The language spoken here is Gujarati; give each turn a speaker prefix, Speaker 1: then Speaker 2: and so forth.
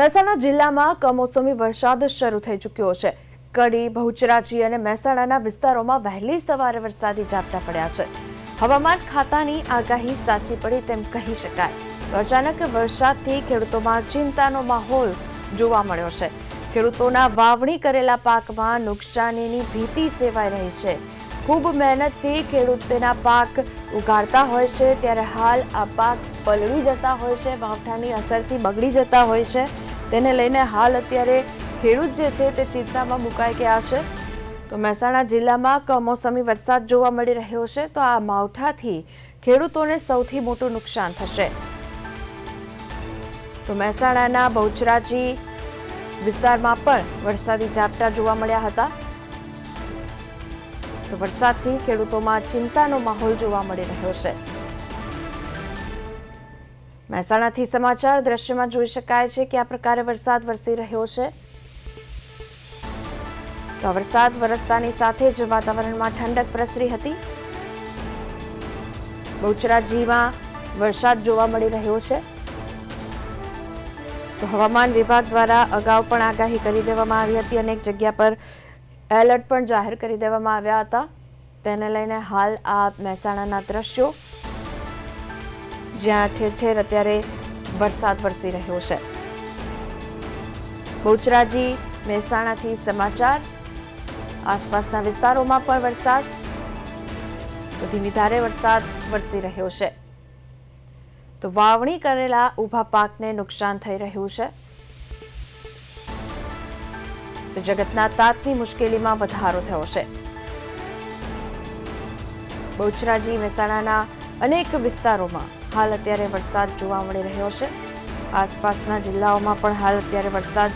Speaker 1: મહેસાણા જિલ્લામાં કમોસમી વરસાદ શરૂ થઈ ચૂક્યો છે. કડી, બહુચરાજી અને મહેસાણાના વિસ્તારોમાં વહેલી સવારે વરસાદી ઝાપટા પડ્યા છે. હવામાન ખાતાની આગાહી સાચી પડી તેમ કહી શકાય. તો અચાનક વરસાદથી ખેડૂતોમાં ચિંતાનો માહોલ જોવા મળ્યો છે. ખેડૂતોના વાવણી કરેલા પાકમાં નુકસાનીની ભીતિ સેવાઈ રહી છે. ખૂબ મહેનતથી ખેડૂત તેના પાક ઉગાડતા હોય છે, ત્યારે હાલ આ પાક પલળી જતા હોય છે, વાવઠાની અસરથી બગડી જતા હોય છે. તેને લઈને હાલ અત્યારે ખેડૂત જે છે તે ચિંતામાં મુકાઈ ગયા છે. તો મહેસાણા જિલ્લામાં કમોસમી વરસાદ જોવા મળી રહ્યો છે, તો આ માવઠાથી ખેડૂતોને સૌથી મોટું નુકસાન થશે. તો મહેસાણાના બહુચરાજી વિસ્તારમાં પણ વરસાદી ઝાપટા જોવા મળ્યા હતા. તો વરસાદથી ખેડૂતોમાં ચિંતાનો માહોલ જોવા મળી રહ્યો છે. મહેસાણાથી સમાચાર દ્રશ્યમાં જોઈ શકાય છે કે આ પ્રકારે વરસાદ વરસી રહ્યો છે. તો વરસાદ વરસતાની સાથે જ વાતાવરણમાં ઠંડક પ્રસરી હતી. બહુચરાજીમાં વરસાદ જોવા મળી રહ્યો છે. તો હવામાન વિભાગ દ્વારા અગાઉ પણ આગાહી કરી દેવામાં આવી હતી. અનેક જગ્યા પર એલર્ટ પણ જાહેર કરી દેવામાં આવ્યા હતા. તેને લઈને હાલ આ મહેસાણાના દ્રશ્યો જ્યાં ઠેર ઠેર અત્યારે વરસાદ વરસી રહ્યો છે. બહુચરાજી, મહેસાણાથી સમાચાર. આસપાસના વિસ્તારોમાં પણ વરસાદ. ધીમી ધારે વરસાદ વરસી રહ્યો છે. તો વાવણી કરેલા ઊભા પાકને નુકસાન થઈ રહ્યું છે. તો જગતના તાતની મુશ્કેલીમાં વધારો થયો છે. બહુચરાજી, મહેસાણાના અનેક વિસ્તારોમાં હાલ અત્યારે વરસાદ જોવા મળી રહ્યો છે. આસપાસના જિલ્લાઓમાં પણ હાલ અત્યારે વરસાદ